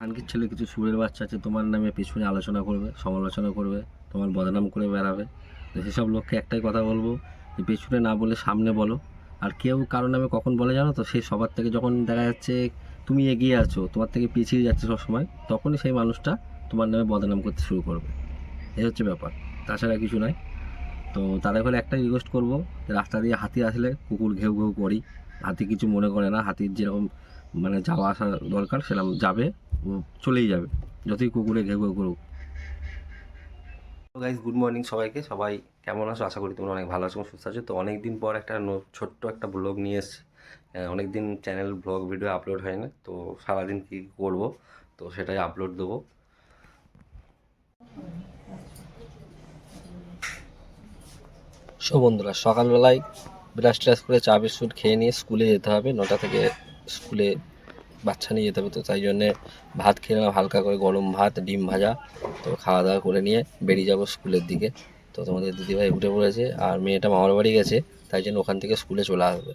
খানকির ছেলে, কিছু সুরের বাচ্চা আছে, তোমার নামে পিছনে আলোচনা করবে, সমালোচনা করবে, তোমার বদনাম করে বেড়াবে। তো সেসব লোককে একটাই কথা বলব, যে পেছনে না বলে সামনে বলো। আর কেউ কারও নামে কখন বলে জানো তো? সেই সবার থেকে যখন দেখা যাচ্ছে তুমি এগিয়ে আছো, তোমার থেকে পিছিয়ে যাচ্ছে সবসময়, তখনই সেই মানুষটা তোমার নামে বদনাম করতে শুরু করবে। এই হচ্ছে ব্যাপার। তাছাড়া কিছু নয় তো তাদের করে একটাই রিকোয়েস্ট করব, যে রাস্তা দিয়ে হাতি আসলে কুকুর ঘেউ ঘেউ করি। হাতি কিছু মনে করে না, হাতির যেরকম মানে যাওয়া আসা দরকার, সেরকম যাবে। চলেই যাবে যতই কুকুরে ঘেউ করুক। গাইজ গুড মর্নিং সবাইকে। সবাই কেমন আছো? আশা করি তোমরা অনেক ভালো আছো সুস্থ আছো। তো অনেক দিন পর একটা ন- ছোট্ট একটা ব্লগ নিয়ে এসেছি। অনেক দিন চ্যানেল ব্লগ ভিডিও আপলোড হয় না তো সারাদিন কী করব? তো সেটাই আপলোড দেবো। সো বন্ধুরা সকালবেলায় ব্রাশ ট্রাশ করে চা বিস্কুট খেয়ে নিয়ে স্কুলে যেতে হবে। নটা থেকে স্কুলে বাচ্চা নিয়ে যেতে হবে, তো তাই জন্যে ভাত খেয়ে নিলাম, হালকা করে গরম ভাত, ডিম ভাজা। তো খাওয়া দাওয়া করে নিয়ে বেরিয়ে যাব স্কুলের দিকে। তো তোমাদের দিদিভাই উঠে পড়েছে, আর মেয়েটা মামার বাড়ি গেছে, তাই জন্য ওখান থেকে স্কুলে চলে আসবে।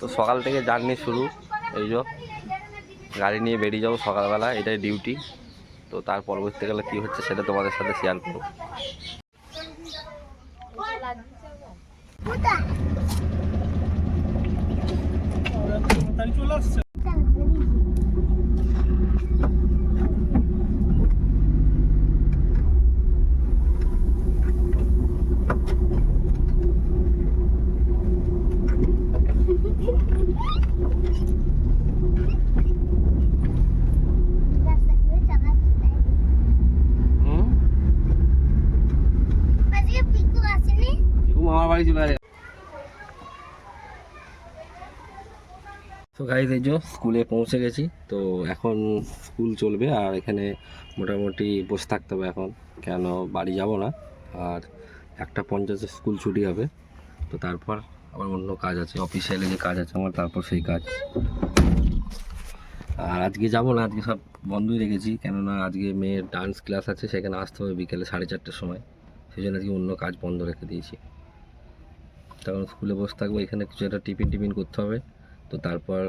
তো সকাল থেকে জার্নি শুরু, এই যে গাড়ি নিয়ে বেরিয়ে যাব সকালবেলা, এটাই ডিউটি তো তার পরবর্তীকালে কী হচ্ছে সেটা তোমাদের সাথে শেয়ার করব হুম মামার বাড়ি চলে আসে তো গাড়ি এই স্কুলে পৌঁছে গেছি। তো এখন স্কুল চলবে আর এখানে মোটামুটি বসে থাকতে হবে এখন। কেন বাড়ি যাব না। আর একটা পঞ্চাশে স্কুল ছুটি হবে। তো তারপর আবার অন্য কাজ আছে। অফিসিয়ালি যে কাজ আছে আমার, তারপর সেই কাজ। আর আজকে যাব না, আজকে সব বন্ধই রেখেছি। কেননা আজকে মেয়ের ডান্স ক্লাস আছে, সেখানে আসতে হবে বিকেলে সাড়ে চারটের সময়। সেই জন্য আজকে অন্য কাজ বন্ধ রেখে দিয়েছি। তখন স্কুলে বসে থাকব, এখানে কিছু একটা টিফিন টিফিন করতে হবে। তো তারপর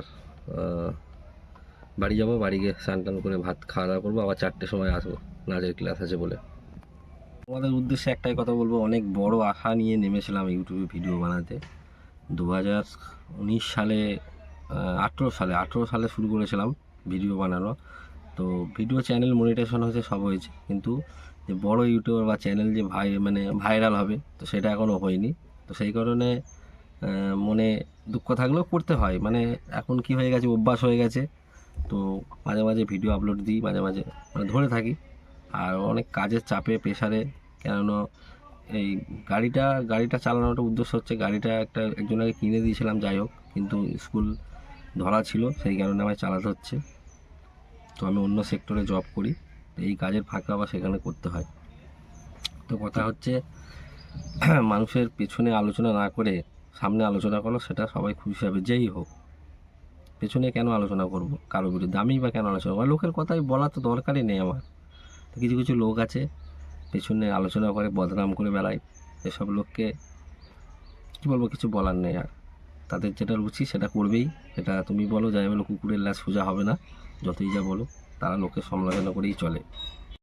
বাড়ি যাব, বাড়ি গিয়ে স্নান টান করে ভাত খাওয়া দাওয়া করব, আবার চারটের সময় আসব, নাচের ক্লাস আছে বলে। আমাদের উদ্দেশ্যে একটাই কথা বলব, অনেক বড় আশা নিয়ে নেমেছিলাম ইউটিউবে ভিডিও বানাতে। দু হাজার উনিশ সালে আঠেরো সালে আঠেরো সালে শুরু করেছিলাম ভিডিও বানানো। তো ভিডিও চ্যানেল মনিটেশন হয়েছে, সব হয়েছে। কিন্তু যে বড় ইউটিউবার বা চ্যানেল যে ভাই মানে ভাইরাল হবে, তো সেটা এখনও হয়নি। তো সেই কারণে মনে দুঃখ থাকলেও করতে হয়। মানে এখন কি হয়ে গেছে? অভ্যাস হয়ে গেছে। তো মাঝে মাঝে ভিডিও আপলোড দিই, মাঝে মাঝে মানে ধরে থাকি। আর অনেক কাজের চাপে প্রেশারে কেননা এই গাড়িটা গাড়িটা চালানোটা উদ্দেশ্য হচ্ছে গাড়িটা একটা একজনকে কিনে দিয়েছিলাম, যাই হোক। কিন্তু স্কুল ধরা ছিল, সেই কারণে আমায় চালাতে হচ্ছে। তো আমি অন্য সেক্টরে জব করি। এই কাজের ফাঁকা আবার সেখানে করতে হয়। তো কথা হচ্ছে মানুষের পেছনে আলোচনা না করে সামনে আলোচনা করো, সেটা সবাই খুশি হবে, যেই হোক। পেছনে কেন আলোচনা করব? কারও বিরুদ্ধে। আমি বা কেন আলোচনা করব? লোকের কথাই বলা তো দরকারই নেই আমার। কিছু কিছু লোক আছে, পেছনে আলোচনা করে, বদনাম করে বেড়ায়। এসব লোককে কী বলব, কিছু বলার নেই আর। তাদের যেটা রুচি, সেটা করবেই। সেটা তুমি বলো, যাই বলো, কুকুরের লাশ সোজা হবে না। যতই যা বলো, তারা লোকের সমালোচনা করেই চলে।